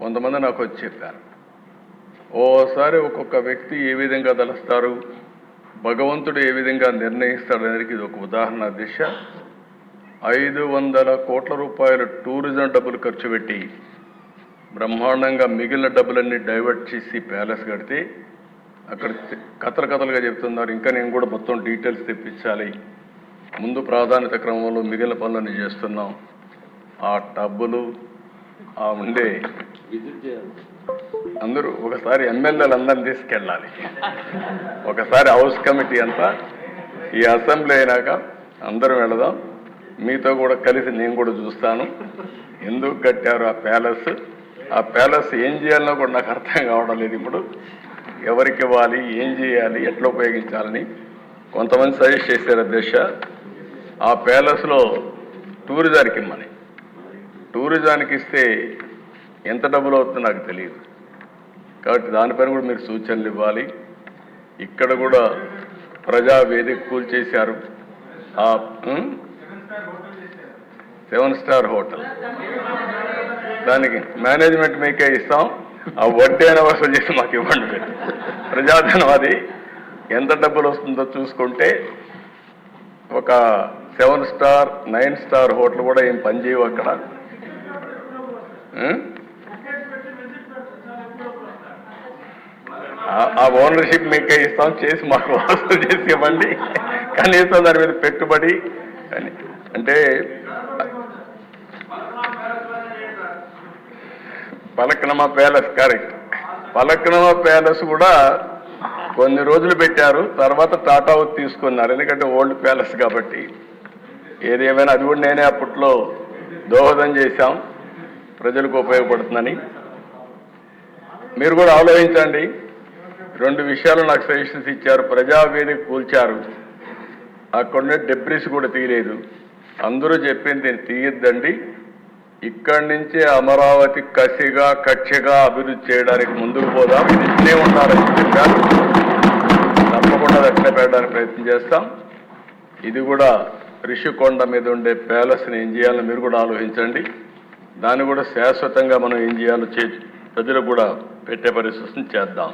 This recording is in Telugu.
కొంతమంది నాకు వచ్చి చెప్పారు ఓసారి ఒక్కొక్క వ్యక్తి ఏ విధంగా తలుస్తారు? భగవంతుడు ఏ విధంగా నిర్ణయిస్తాడు? అనేది ఇది ఒక ఉదాహరణ దిశ. ఐదు వందల కోట్ల రూపాయల టూరిజం డబ్బులు ఖర్చు పెట్టి బ్రహ్మాండంగా మిగిలిన డబ్బులన్నీ డైవర్ట్ చేసి ప్యాలెస్ కడితే అక్కడ కథలు కథలుగా చెప్తున్నారు. ఇంకా నేను కూడా మొత్తం డీటెయిల్స్ తెప్పించాలి. ముందు ప్రాధాన్యత క్రమంలో మిగిలిన పనులన్నీ చేస్తున్నాం. ఆ డబ్బులు ఆ ఉండే విజిట్ చేయాలి. అందరూ ఒకసారి ఎమ్మెల్యేలు అందరిని తీసుకెళ్ళాలి. ఒకసారి హౌస్ కమిటీ అంతా ఈ అసెంబ్లీ అయినాక అందరం వెళదాం. మీతో కూడా కలిసి నేను కూడా చూస్తాను. ఎందుకు కట్టారు ఆ ప్యాలెస్? ఆ ప్యాలెస్ ఏం చేయాలనో కూడా నాకు అర్థం కావడం లేదు ఇప్పుడు. ఎవరికి ఇవ్వాలి ఏం చేయాలి ఎట్లా ఉపయోగించాలని కొంతమంది సజెస్ట్ చేశారు అధ్యక్ష. ఆ ప్యాలెస్లో టూరిజానికి ఇమ్మని టూరిజానికి ఇస్తే ఎంత డబ్బులు అవుతుందో నాకు తెలియదు. కాబట్టి దానిపైన కూడా మీరు సూచనలు ఇవ్వాలి. ఇక్కడ కూడా ప్రజా వేదిక కూల్చేశారు ఆ సెవెన్ స్టార్ హోటల్. దానికి మేనేజ్మెంట్ మీకే ఇస్తాం. ఆ వడ్డీ అయిన వసూలు చేసి మాకు ఇవ్వండి మీరు. ప్రజాధనం అది. ఎంత డబ్బులు వస్తుందో చూసుకుంటే ఒక seven star nine star hotel కూడా ఏం పనిచేయవు అక్కడ. ఆ- ఓనర్షిప్ మీకే ఇస్తాం. చేసి మాకు వాసులు చేసి ఇవ్వండి. కనీసం దాని మీద పెట్టుబడి అని అంటే Falaknuma palace correct. Falaknuma palace కూడా కొన్ని రోజులు పెట్టారు. తర్వాత టాటా అవుట్ తీసుకున్నారు. ఎందుకంటే ఓల్డ్ ప్యాలెస్ కాబట్టి. ఏదేమైనా అది కూడా నేనే అప్పట్లో దోహదం చేశాం. ప్రజలకు ఉపయోగపడుతుందని. మీరు కూడా ఆలోచించండి. రెండు విషయాలు నాకు సజెషన్స్ ఇచ్చారు. ప్రజావేదిక కూల్చారు. అక్కడ డెబ్రిస్ కూడా తీయలేదు. అందరూ చెప్పింది తీయద్దండి. ఇక్కడి నుంచే అమరావతి కసిగా కక్షగా అభివృద్ధి చేయడానికి ముందుకు పోదాం. ఇది ఇట్లే ఉండాలని చెప్పారు. తప్పకుండా అది అట్లే పెట్టడానికి ప్రయత్నం చేస్తాం. ఇది కూడా రిషికొండ మీద ఉండే ప్యాలెస్ని ఏం చేయాలో మీరు కూడా ఆలోచించండి. దాన్ని కూడా శాశ్వతంగా మనం ఏం చేయాలో చే ప్రజలకు కూడా పెట్టే పరిస్థితిని చేద్దాం.